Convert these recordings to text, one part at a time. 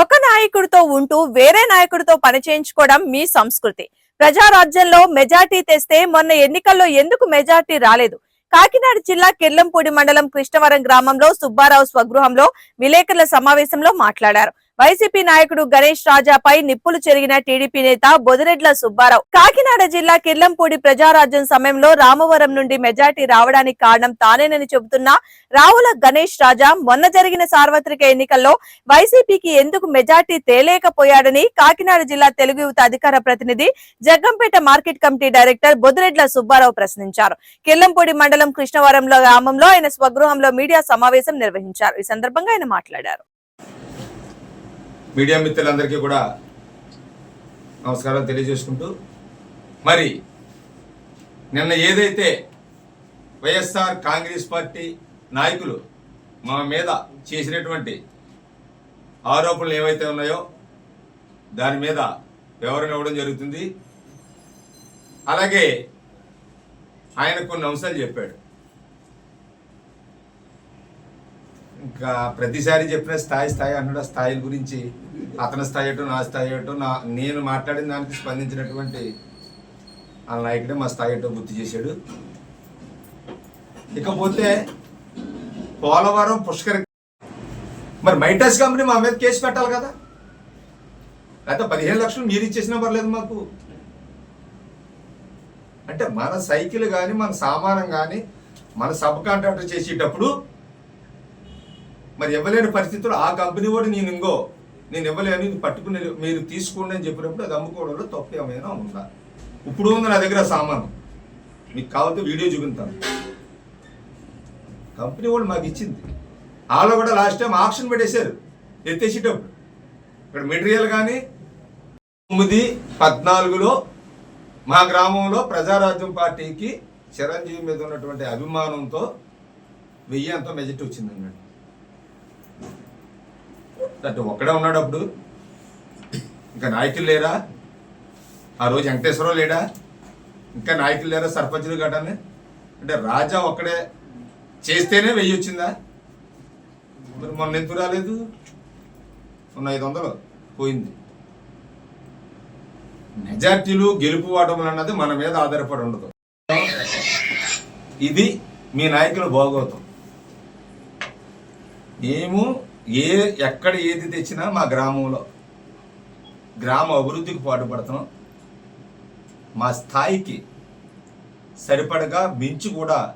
ఒక నాయకుడితో ఉంటూ వేరే నాయకుడితో పని చేయించుకోవడం మీ సంస్కృతి. ప్రజారాజ్యంలో మెజార్టీ తెస్తే మొన్న ఎన్నికల్లో ఎందుకు మెజార్టీ రాలేదు? కాకినాడ జిల్లా కిర్లంపూడి మండలం కృష్ణవరం గ్రామంలో సుబ్బారావు స్వగృహంలో విలేకరుల సమావేశంలో మాట్లాడారు. వైసీపీ నాయకుడు గణేష్ రాజాపై నిప్పులు చెరిగిన టీడీపీ నేత బొదిరెడ్ల సుబ్బారావు. కాకినాడ జిల్లా కిర్లంపూడి ప్రజారాజ్యం సమయంలో రామవరం నుండి మెజార్టీ రావడానికి కారణం తానేనని చెబుతున్న రావుల గణేష్ రాజా మొన్న జరిగిన సార్వత్రిక ఎన్నికల్లో వైసీపీకి ఎందుకు మెజార్టీ తేలేకపోయాడని కాకినాడ జిల్లా తెలుగు యువత అధికార ప్రతినిధి Jaggampeta market committee director Bodireddla Subbarao ప్రశ్నించారు. కిర్లంపూడి మండలం కృష్ణవరంలో గ్రామంలో ఆయన స్వగృహంలో మీడియా సమావేశం నిర్వహించారు. ఈ సందర్భంగా ఆయన మాట్లాడారు. మీడియా మిత్రులందరికీ కూడా నమస్కారం తెలియజేసుకుంటూ మరి నిన్న ఏదైతే వైఎస్ఆర్ కాంగ్రెస్ పార్టీ నాయకులు మా మీద చేసినటువంటి ఆరోపణలు ఏవైతే ఉన్నాయో దాని మీద వివరణ ఇవ్వడం జరుగుతుంది. అలాగే ఆయన కొన్ని అంశాలు చెప్పాడు. ఇంకా ప్రతిసారి చెప్పిన స్థాయి స్థాయి అన్నడ స్థాయిల గురించి అతని స్థాయి ఏటో నా స్థాయి ఏటో నా నేను మాట్లాడిన దానికి స్పందించినటువంటి ఆ నాయకుడే మా స్థాయి ఏటో గుర్తు చేశాడు. ఇకపోతే పోలవరం పుష్కర మరి మైటాస్ కంపెనీ మా మీద కేసు పెట్టాలి కదా? అయితే పదిహేను లక్షలు మీరు ఇచ్చేసినా పర్లేదు మాకు. అంటే మన సైకిల్ కానీ మన సామానం కానీ మన సబ్ కాంట్రాక్టర్ చేసేటప్పుడు మరి ఇవ్వలేని పరిస్థితుల్లో ఆ కంపెనీ కూడా నేను ఇంకో నేను ఇవ్వలేను ఇది పట్టుకునే మీరు తీసుకోండి అని చెప్పినప్పుడు అది అమ్ముకోవడంలో తప్పు ఏమైనా ఉందా? ఇప్పుడు ఉంది నా దగ్గర సామాను. మీకు కావాలంటే వీడియో చూపించాను కంపెనీ వాళ్ళు మాకు ఇచ్చింది. వాళ్ళు కూడా లాస్ట్ టైం ఆప్షన్ పెట్టేశారు. ఎత్తేసేటప్పుడు. ఇక్కడ మెటీరియల్ కానీ తొమ్మిది పద్నాలుగులో మా గ్రామంలో ప్రజారాజ్యం పార్టీకి చిరంజీవి మీద ఉన్నటువంటి అభిమానంతో వెయ్యి అంత మెజార్టీ వచ్చింది అంటే ఒక్కడే ఉన్నాడు అప్పుడు? ఇంకా నాయకులు లేరా? ఆ రోజు వెంకటేశ్వరరావు లేడా? ఇంకా నాయకులు లేరా సర్పంచులు గటానే? అంటే రాజా ఒక్కడే చేస్తేనే వెయ్యి వచ్చిందా? మరి మొన్న ఎందుకు రాలేదు? మొన్న ఐదు వందలు పోయింది. మెజార్టీలు గెలుపు ఓటములు అన్నది మన మీద ఆధారపడి ఉండదు. ఇది మీ నాయకులు భాగవతం మేము ఏ ఎక్కడ ఏది తెచ్చినా మా గ్రామంలో గ్రామ అభివృద్ధికి పాటుపడుతున్నాం. మా స్థాయికి సరిపడగా మించి కూడా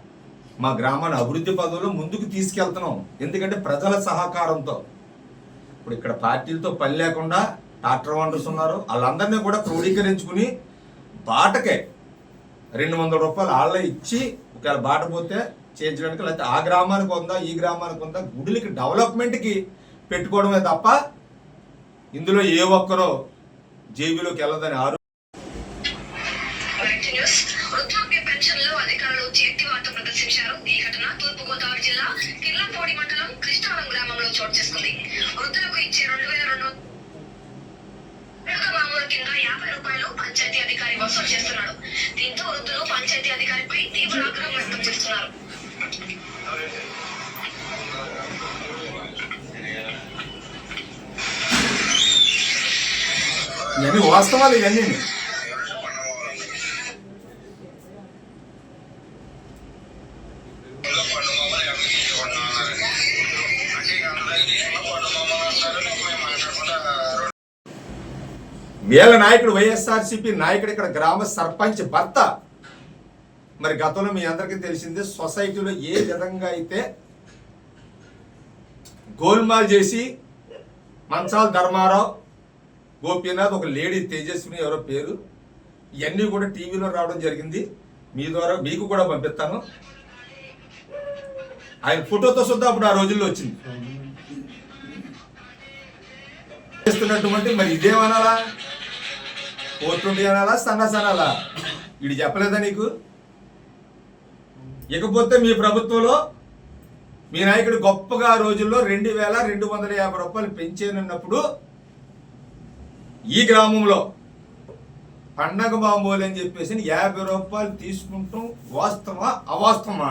మా గ్రామాన్ని అభివృద్ధి పదవులు ముందుకు తీసుకెళ్తున్నాం. ఎందుకంటే ప్రజల సహకారంతో. ఇప్పుడు ఇక్కడ పార్టీలతో పని లేకుండా డాక్టర్ వండర్స్ ఉన్నారు. వాళ్ళందరినీ కూడా క్రోడీకరించుకుని బాటకే రెండు వందల రూపాయలు వాళ్ళ ఇచ్చి ఒకవేళ బాట పోతే చేయించడానికి లేకపోతే ఆ గ్రామానికి ఉందా ఈ గ్రామానికి ఉందా గుడులకి డెవలప్మెంట్కి పెట్టుకోవడమే తప్ప ఇందులో ఏ ఒక్కరో జేబీలోకి వెళ్ళదని ఆరు రైట్ న్యూస్ వృద్ధాప్య పెన్షన్లో అధికారులు చేతివార్త ప్రదర్శించారు. ఈ ఘటన తూర్పు గోదావరి జిల్లా కిర్లంపూడి మండలం కృష్ణవరం గ్రామంలో చోటు చేసుకుంది. వృద్ధులకు ఇచ్చే రెండు వేల రెండు మామూలు కింద యాభై రూపాయలు పంచాయతీ అధికారి వసూలు చేస్తున్నాడు. దీంతో వృద్ధులు పంచాయతీ అధికారిపై తీవ్ర చేస్తున్నారు. ఇవన్నీ వాస్తవాలు ఇవన్నీ. వీళ్ళ నాయకుడు వైఎస్ఆర్సీపీ నాయకుడు ఇక్కడ గ్రామ సర్పంచ్ భర్త మరి గతంలో మీ అందరికీ తెలిసిందే సొసైటీలో ఏ విధంగా అయితే గోల్మాల్ చేసి మంచాల ధర్మారావు గోపీనాథ్ ఒక లేడీ తేజస్విని ఎవరో పేరు ఇవన్నీ కూడా టీవీలో రావడం జరిగింది. మీ ద్వారా మీకు కూడా పంపిస్తాను. ఆయన ఫోటోతో సుద్ధా అప్పుడు ఆ రోజుల్లో వచ్చింది. చేస్తున్నటువంటి మరి ఇదేమనాలా పోతుండి అనాలా? సన్నా సనాలా ఇది చెప్పలేదా నీకు? ఇకపోతే మీ ప్రభుత్వంలో మీ నాయకుడు గొప్పగా రోజుల్లో రెండు వేల రెండు వందల యాభై రూపాయలు పెంచేనున్నప్పుడు ఈ గ్రామంలో పండగ బాంబోలు అని చెప్పేసి యాభై రూపాయలు తీసుకుంటాం వాస్తవా అవాస్తవమా?